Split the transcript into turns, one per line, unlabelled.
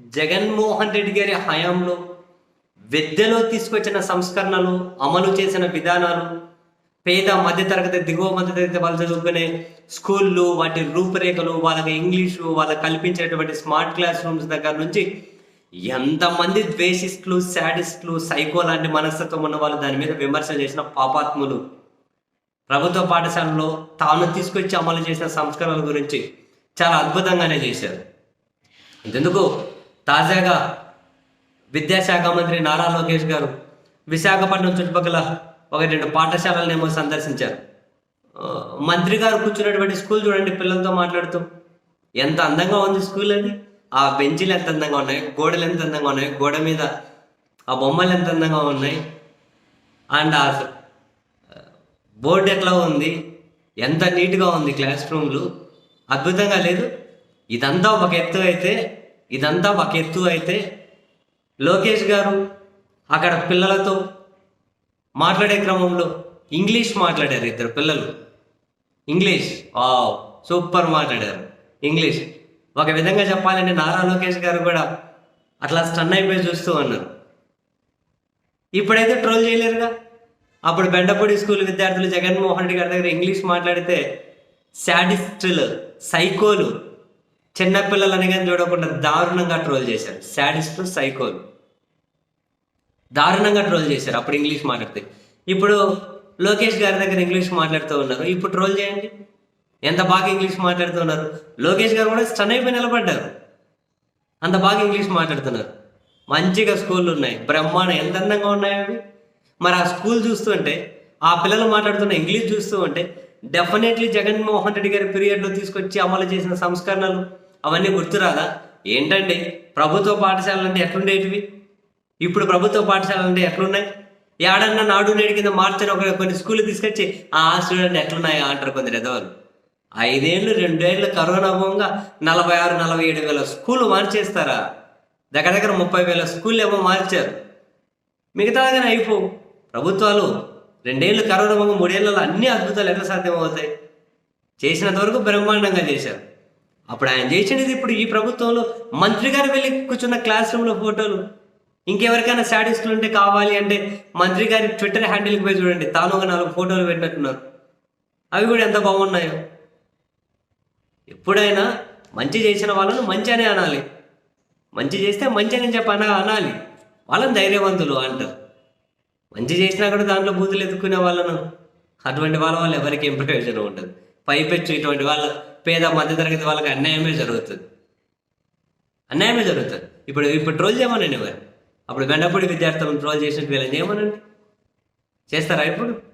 జగన్మోహన్ రెడ్డి గారి హయాంలో విద్యలో తీసుకొచ్చిన సంస్కరణలు అమలు చేసిన విధానాలు పేద మధ్యతరగతి దిగువ మధ్యతరగతి వాళ్ళు చదువుకునే స్కూళ్ళు వాటి రూపురేఖలు వాళ్ళకి ఇంగ్లీషు వాళ్ళకి కల్పించేటువంటి స్మార్ట్ క్లాస్ రూమ్స్ దగ్గర నుంచి ఎంతమంది ద్వేషిస్టులు శాడిస్టులు సైకో లాంటి మనస్తత్వం ఉన్న వాళ్ళు దాని మీద విమర్శ చేసిన పాపాత్ములు. ప్రభుత్వ పాఠశాలలో తాను తీసుకొచ్చి అమలు చేసిన సంస్కరణల గురించి చాలా అద్భుతంగానే చేశారు. ఎందుకు తాజాగా విద్యాశాఖ మంత్రి నారా లోకేష్ గారు విశాఖపట్నం చుట్టుపక్కల ఒక రెండు పాఠశాలలనేమో సందర్శించారు. మంత్రి గారు కూర్చున్నటువంటి స్కూల్ చూడండి పిల్లలతో మాట్లాడుతూ ఎంత అందంగా ఉంది స్కూల్ అది ఆ బెంచీలు ఎంత అందంగా ఉన్నాయి గోడలు ఎంత అందంగా ఉన్నాయి గోడ మీద ఆ బొమ్మలు ఎంత అందంగా ఉన్నాయి. అండ్ ఆ బోర్డు ఎట్లా ఉంది ఎంత నీట్గా ఉంది క్లాస్ రూమ్లు. అద్భుతంగా లేదు. ఇదంతా ఒక ఎత్తు అయితే ఇదంతా ఒక ఎత్తు అయితే లోకేష్ గారు అక్కడ పిల్లలతో మాట్లాడే క్రమంలో ఇంగ్లీష్ మాట్లాడారు ఇద్దరు పిల్లలు. ఇంగ్లీష్ ఆ సూపర్ మాట్లాడారు. ఇంగ్లీష్. ఒక విధంగా చెప్పాలంటే నారా లోకేష్ గారు కూడా అట్లా స్టన్ అయిపోయి చూస్తూ ఉన్నారు. ఇప్పుడైతే ట్రోల్ చేయలేరుగా? అప్పుడు బెండపూడి స్కూల్ విద్యార్థులు జగన్మోహన్ రెడ్డి గారి దగ్గర ఇంగ్లీష్ మాట్లాడితే శాడిస్టులు సైకోలు చిన్నపిల్లలని కానీ చూడకుండా దారుణంగా ట్రోల్ చేశారు. శాడిస్ట్ సైకోలు దారుణంగా ట్రోల్ చేశారు. అప్పుడు ఇంగ్లీష్ మాట్లాడితే. ఇప్పుడు లోకేష్ గారి దగ్గర ఇంగ్లీష్ మాట్లాడుతూ ఉన్నారు. ఇప్పుడు ట్రోల్ చేయండి. ఎంత బాగా ఇంగ్లీష్ మాట్లాడుతూ ఉన్నారు. లోకేష్ గారు కూడా స్టన్ అయిపోయి నిలబడ్డారు. అంత బాగా ఇంగ్లీష్ మాట్లాడుతున్నారు. మంచిగా స్కూళ్ళు ఉన్నాయి. బ్రహ్మాండం ఎంత అందంగా ఉన్నాయి అవి. మరి ఆ స్కూల్ చూస్తుంటే ఆ పిల్లలు మాట్లాడుతున్న ఇంగ్లీష్ చూస్తూ ఉంటే డెఫినెట్లీ జగన్మోహన్ రెడ్డి గారి పీరియడ్లో తీసుకొచ్చి అమలు చేసిన సంస్కరణలు అవన్నీ గుర్తురాదా ఏంటండి? ప్రభుత్వ పాఠశాలలు అంటే ఎట్లుండేటివి? ఇప్పుడు ప్రభుత్వ పాఠశాలలు అంటే ఎట్లున్నాయి? ఏడన్నా నాడు నేడు కింద మార్చని ఒక కొన్ని స్కూల్ తీసుకొచ్చి ఆ స్టూడెంట్ ఎట్లున్నాయా? అంటారు కొందరు ఎదవరు ఐదేళ్ళు రెండేళ్ళు కరోనా పోగా నలభై ఆరు నలభై ఏడు వేల స్కూల్ మార్చేస్తారా? దగ్గర దగ్గర ముప్పై వేల స్కూల్ ఏమో మార్చారు. మిగతాగానే అయిపో ప్రభుత్వాలు రెండేళ్ళు కరోనా మొంగ మూడేళ్ళలో అన్ని అద్భుతాలు ఎట్లా సాధ్యమవుతాయి? చేసినంత వరకు బ్రహ్మాండంగా చేశారు. అప్పుడు ఆయన చేసినది ఇప్పుడు ఈ ప్రభుత్వంలో మంత్రి గారు వెళ్ళి కూర్చున్న క్లాస్ రూమ్లో ఫోటోలు. ఇంకెవరికైనా శాడిస్టులు ఉంటే కావాలి అంటే మంత్రి గారి ట్విట్టర్ హ్యాండిల్కి పోయి చూడండి. తాను ఒక నాలుగు ఫోటోలు పెట్టినట్టున్నారు. అవి కూడా ఎంత బాగున్నాయో. ఎప్పుడైనా మంచి చేసిన వాళ్ళను మంచి అనే అనాలి. మంచి చేస్తే మంచి అని చెప్పి అనగా అనాలి. వాళ్ళని ధైర్యవంతులు అంటారు. మంచి చేసినా కూడా దాంట్లో బూతులు ఎత్తుకునే వాళ్ళను. అటువంటి వాళ్ళ వల్ల ఎవరికి ఏం ప్రయోజనం ఉంటుంది పైపెచ్చు ఇటువంటి వాళ్ళ పేద మధ్యతరగతి వాళ్ళకి అన్యాయమే జరుగుతుంది. అన్యాయమే జరుగుతుంది. ఇప్పుడు ఇప్పుడు ట్రోల్ చేయమనండి మరి అప్పుడు వెండపూడి విద్యార్థులను ట్రోల్ చేసినట్టు వీళ్ళని చేయమనండి. చేస్తారా ఇప్పుడు?